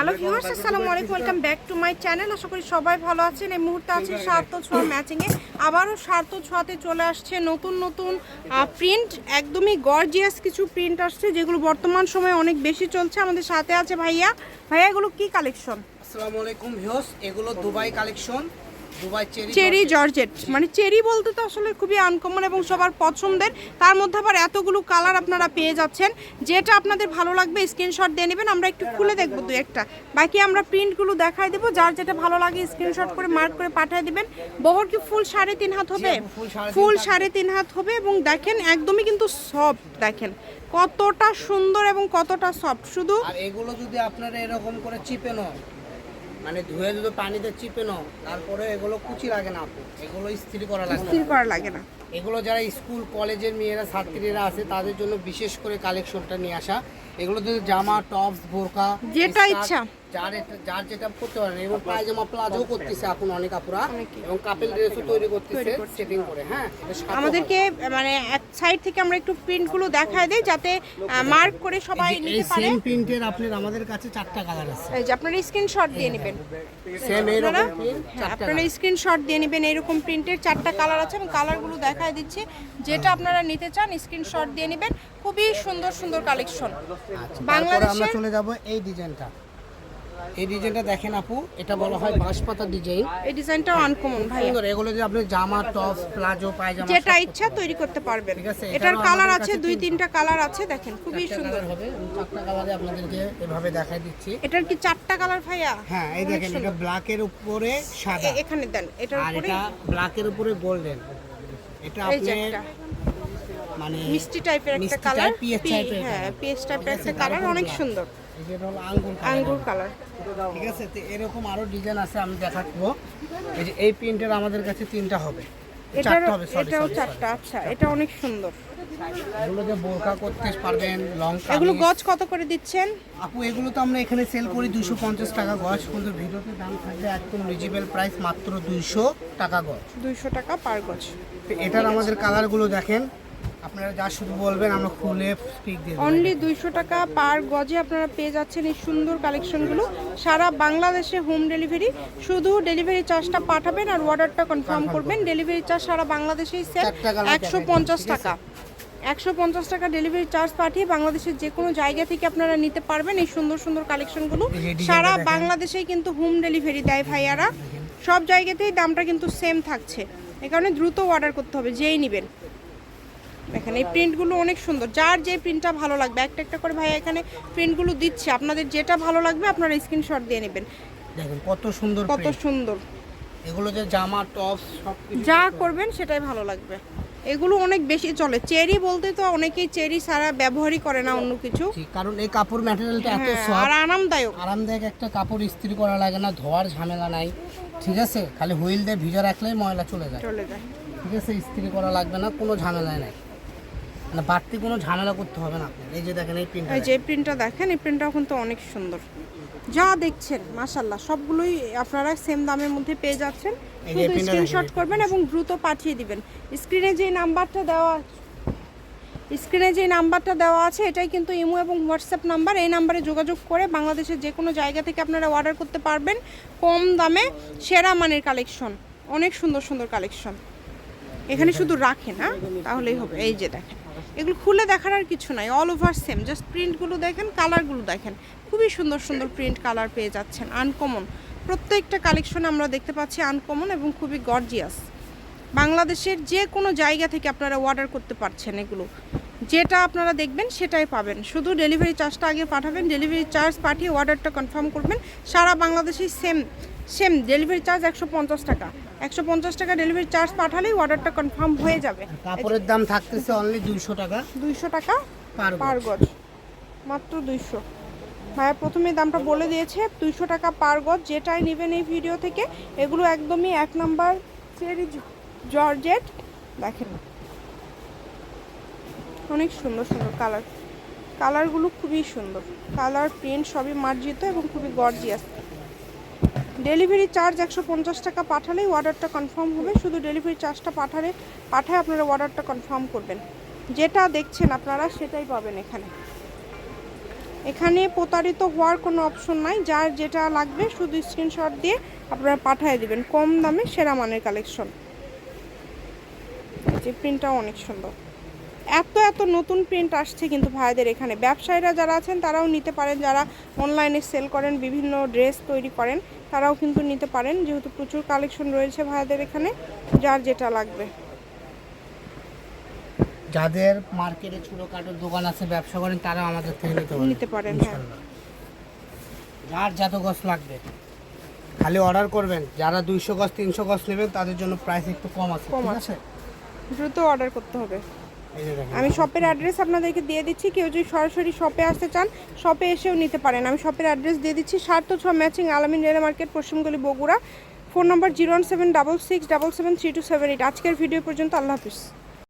Hello viewers আসসালামু আলাইকুম welcome back to my channel আশা করি সবাই ভালো আছেন। এই মুহূর্তে আছে সার্থ ছোঁয়া ম্যাচিংয়ে আবারও সার্থ ছোঁয়াতে চলে আসছে নতুন নতুন প্রিন্ট একদমই গর্জিয়াস কিছু প্রিন্ট আসছে, যেগুলো বর্তমান সময়ে অনেক বেশি চলছে আমাদের সাথে আছে ভাইয়া। ভাইয়া, এগুলো কি কালেকশন আসসালামু আলাইকুম ভিউস এগুলো দুবাই কালেকশন চেরি জর্জেট। মানে চেরি বলতে তো আসলে খুবই আনকমন এবং সবার পছন্দের। তার মধ্যে আবার এতগুলো কালার আপনারা পেয়ে যাচ্ছেন। যেটা আপনাদের ভালো লাগবে স্ক্রিনশট দিয়ে নেবেন। আমরা একটু খুলে দেখব দু একটা। বাকি আমরা প্রিন্টগুলো দেখাই দেবো। যার যেটা ভালো লাগে স্ক্রিনশট করে মার্ক করে পাঠিয়ে দেবেন। বহর কি ফুল সাড়ে তিন হাত হবে? ফুল সাড়ে তিন হাত। হবে এবং দেখেন একদমই কিন্তু সফট দেখেন। কতটা সুন্দর এবং কতটা সফট শুধু এগুলো যদি আপনারা এরকম করে চিপেনো মানে ধুয়ে যদি পানিতে চিপে নাও তারপরে এগুলো কুচি লাগে না আপু এগুলো স্থির করা লাগে না। স্থির করা লাগে না। এগুলো যারা স্কুল কলেজের মেয়েরা ছাত্রীরা আছে তাদের জন্য বিশেষ করে কালেকশনটা নিয়ে আসা। এগুলো যদি জামা টপস বোরকা যেটা ইচ্ছা। যার যার যেটা করতে পারেন এবং পায়জামা প্লাজো করতেছে এখন অনেক আপুরা এবং কাপেল ড্রেসও তৈরি করতেছে সেটিং করে হ্যাঁ? আমাদেরকে মানে এক সাইড থেকে আমরা একটু প্রিন্টগুলো দেখায় দেই যাতে মার্ক করে সবাই নিতে পারে। সেম প্রিন্টের আপনার আমাদের কাছে চারটা কালার আছে। এই যে আপনারা স্ক্রিনশট দিয়ে নেবেন। সেম হ্যাঁ, আপনারা স্ক্রিনশট দিয়ে নেবেন এরকম প্রিন্টের চারটা কালার আছে এবং কালারগুলো দেখায় দিচ্ছি। যেটা আপনারা নিতে চান স্ক্রিনশট দিয়ে নেবেন। খুবই সুন্দর সুন্দর কালেকশন আচ্ছা, তারপরে আমরা চলে যাব এই ডিজাইনটা এই ডিজাইনটা দেখেন আপু এটা বলা হয় বাঁশপাতা ডিজাইন। এই ডিজাইনটাও আনকমন ভাই সুন্দর এগুলো যে আপনি জামা টপস প্লাজো পায়জামা যেটা ইচ্ছা তৈরি করতে পারবেন। এটার কালার আছে দুই তিনটা কালার আছে দেখেন খুবই সুন্দর। হবে চারটা কালারে আপনাদেরকে এভাবে দেখাই দিচ্ছি। এটার কি চারটা কালার ভাইয়া? হ্যাঁ এই দেখেন। এটা ব্ল্যাকের উপরে সাদা। এখানে দেন এটার উপরে এটা ব্ল্যাকের উপরে গোল্ডেন এটা একটা মানে মিষ্টি টাইপের একটা কালার হ্যাঁ। পিএস টাইপের একটা কালার অনেক সুন্দর। আঙ্গুর। কালার ঠিক আছে? তো এরকম আরও ডিজাইন আছে আমি দেখাবো এই যে এই প্রিন্টের আমাদের কাছে তিনটা হবে। এটার চারটা হবে সরি এটাও চারটা আচ্ছা এটা অনেক সুন্দর। এগুলো যে বোরকা করতে পারবেন লং এগুলো গজ কত করে দিচ্ছেন? আপু এগুলো তো আমরা এখানে সেল করি দুশো পঞ্চাশ টাকা গজ। কিন্তু ভিডিওতে দাম থাকবে একদম রিজনেবল প্রাইস মাত্র দুইশো টাকা গজ। দুইশো টাকা পার গজ। তো এটার আমাদের কালারগুলো দেখেন। আপনারা যা শুধু বলবেন আমরা খুলে স্পিক দিয়ে অনলি দুইশো টাকা পার গজে আপনারা পেয়ে যাচ্ছেন এই সুন্দর কালেকশনগুলো সারা বাংলাদেশে হোম ডেলিভারি শুধু ডেলিভারি চার্জটা পাঠাবেন আর অর্ডারটা কনফার্ম করবেন। ডেলিভারি চার্জ সারা বাংলাদেশেই চারটা একশো পঞ্চাশ টাকা। একশো পঞ্চাশ টাকা ডেলিভারি চার্জ পাঠিয়ে বাংলাদেশের যে কোনো জায়গা থেকে আপনারা নিতে পারবেন এই সুন্দর সুন্দর কালেকশনগুলো সারা বাংলাদেশেই কিন্তু হোম ডেলিভারি দেয় ভাইয়ারা। সব জায়গাতেই দামটা কিন্তু সেম থাকছে। এ কারণে দ্রুত অর্ডার করতে হবে যেই নেবেন। দেখেন এই প্রিন্টগুলো অনেক সুন্দর। যার যে প্রিন্টটা ভালো লাগবে একটা একটা করে ভাই এখানে প্রিন্টগুলো দিচ্ছে। আপনাদের যেটা ভালো লাগবে আপনারা স্ক্রিনশট দিয়ে নেবেন। দেখেন কত সুন্দর কত সুন্দর। এগুলো যে জামা টপস সব যা করবেন সেটাই ভালো লাগবে। এগুলো অনেক বেশি চলে। চেরি বলতে তো অনেকেই চেরি সারা ব্যবহারই করে না অন্য কিছু। কারণ এই কাপড় ম্যাটেরিয়ালটা এত হ্যাঁ, আর আরামদায়ক। আরামদায়ক একটা কাপড় ইস্ত্রি করা লাগে না ধোয়ার ঝামেলা নাই। ঠিক আছে? খালি হুইল দিয়ে ভিজা রাখলেই ময়লা চলে যায়। চলে যায়। ঠিক আছে? ইস্ত্রি করা লাগবে না কোনো ঝামেলা নাই। মানে বাড়তি কোনো ঝামেলা করতে হবে না আপনার। এই যে দেখেন এই প্রিন্ট এই যে প্রিন্টটা দেখেন এই প্রিন্টটাও কিন্তু অনেক সুন্দর। যা দেখছেন মাশাল্লাহ সবগুলোই আপনারা সেম দামের মধ্যে পেয়ে যাচ্ছেন। শুধু স্ক্রিনশট করবেন এবং দ্রুত পাঠিয়ে দিবেন। স্ক্রিনে যে নাম্বারটা দেওয়া স্ক্রিনে যে নাম্বারটা দেওয়া আছে এটাই কিন্তু ইমো এবং হোয়াটসঅ্যাপ নাম্বার। এই নাম্বারে যোগাযোগ করে বাংলাদেশের যে কোনো জায়গা থেকে আপনারা অর্ডার করতে পারবেন। কম দামে সেরা মানের কালেকশন অনেক সুন্দর সুন্দর কালেকশন এখানে শুধু রাখে না, তাহলেই হবে। এই যে দেখেন, এগুলো খুলে দেখার আর কিছু নাই অল ওভার সেম জাস্ট প্রিন্টগুলো দেখেন কালারগুলো দেখেন। খুবই সুন্দর সুন্দর প্রিন্ট কালার পেয়ে যাচ্ছেন আনকমন প্রত্যেকটা কালেকশন আমরা দেখতে পাচ্ছি আনকমন এবং খুবই গর্জিয়াস বাংলাদেশের যে কোনো জায়গা থেকে আপনারা অর্ডার করতে পারছেন এগুলো। যেটা আপনারা দেখবেন, সেটাই পাবেন। শুধু ডেলিভারি চার্জটা আগে পাঠাবেন ডেলিভারি চার্জ পাঠিয়ে অর্ডারটা কনফার্ম করবেন। সারা বাংলাদেশেই সেম সেম ডেলিভারি চার্জ একশো পঞ্চাশ টাকা। একশো পঞ্চাশ টাকা ডেলিভারি চার্জ পাঠালেই অর্ডারটা কনফার্ম হয়ে যাবে। কাপড়ের দাম থাকতেছে অনলি দুইশো টাকা। দুইশো টাকা পার গজ। মাত্র দুইশো। ভাইয়া প্রথমে দামটা বলে দিয়েছে দুইশো টাকা পার গজ যেটাই নেবেন এই ভিডিও থেকে। এগুলো একদমই এক নাম্বার চেরি জর্জেট দেখেন। অনেক সুন্দর সুন্দর কালার কালারগুলো খুবই সুন্দর। কালার প্রিন্ট সবই মার্জিত এবং খুবই গর্জিয়াস ডেলিভারি চার্জ একশো পঞ্চাশ টাকা পাঠালেই অর্ডারটা কনফার্ম হবে। শুধু ডেলিভারি চার্জটা পাঠালে, পাঠায় আপনারা অর্ডারটা কনফার্ম করবেন। যেটা দেখছেন আপনারা, সেটাই পাবেন এখানে। এখানে প্রতারিত হওয়ার কোনো অপশন নাই। যার যেটা লাগবে, শুধু স্ক্রিনশট দিয়ে আপনারা পাঠিয়ে দিবেন। কম দামে সেরা মানের কালেকশন যে প্রিন্টটাও অনেক সুন্দর। এত এত নতুন প্রিন্ট আসছে কিন্তু ভাইদের এখানে। ব্যবসায়ীরা যারা আছেন তারাও নিতে পারেন। যারা অনলাইনে সেল করেন বিভিন্ন ড্রেস তৈরি করেন তারাও কিন্তু নিতে পারেন। যেহেতু প্রচুর কালেকশন রয়েছে ভাইদের এখানে যার যেটা লাগবে। যাদের মার্কেটে ছোটোখাটো দোকান আছে ব্যবসা করেন তারাও আমাদের থেকে নিতে পারেন। নিতে পারেন, হ্যাঁ। যার যত গছ লাগবে খালি অর্ডার করবেন। যারা দুইশো গছ তিনশো গছ নেবেন তাদের জন্য প্রাইস একটু কম আছে কম আছে। দ্রুত অর্ডার করতে হবে। আমি শপের অ্যাড্রেস আপনাদেরকে দিয়ে দিচ্ছি, কেউ যদি সরাসরি শপে আসতে চান শপে এসেও নিতে পারেন। আমি শপের অ্যাড্রেস দিয়ে দিচ্ছি সার্থ ছ matching Alamin rail market পশ্চিমগুলি Bogura. Phone number zero one seven double six double seven three two seven eight আজকের ভিডিও পর্যন্ত আল্লাহ হাফিজ।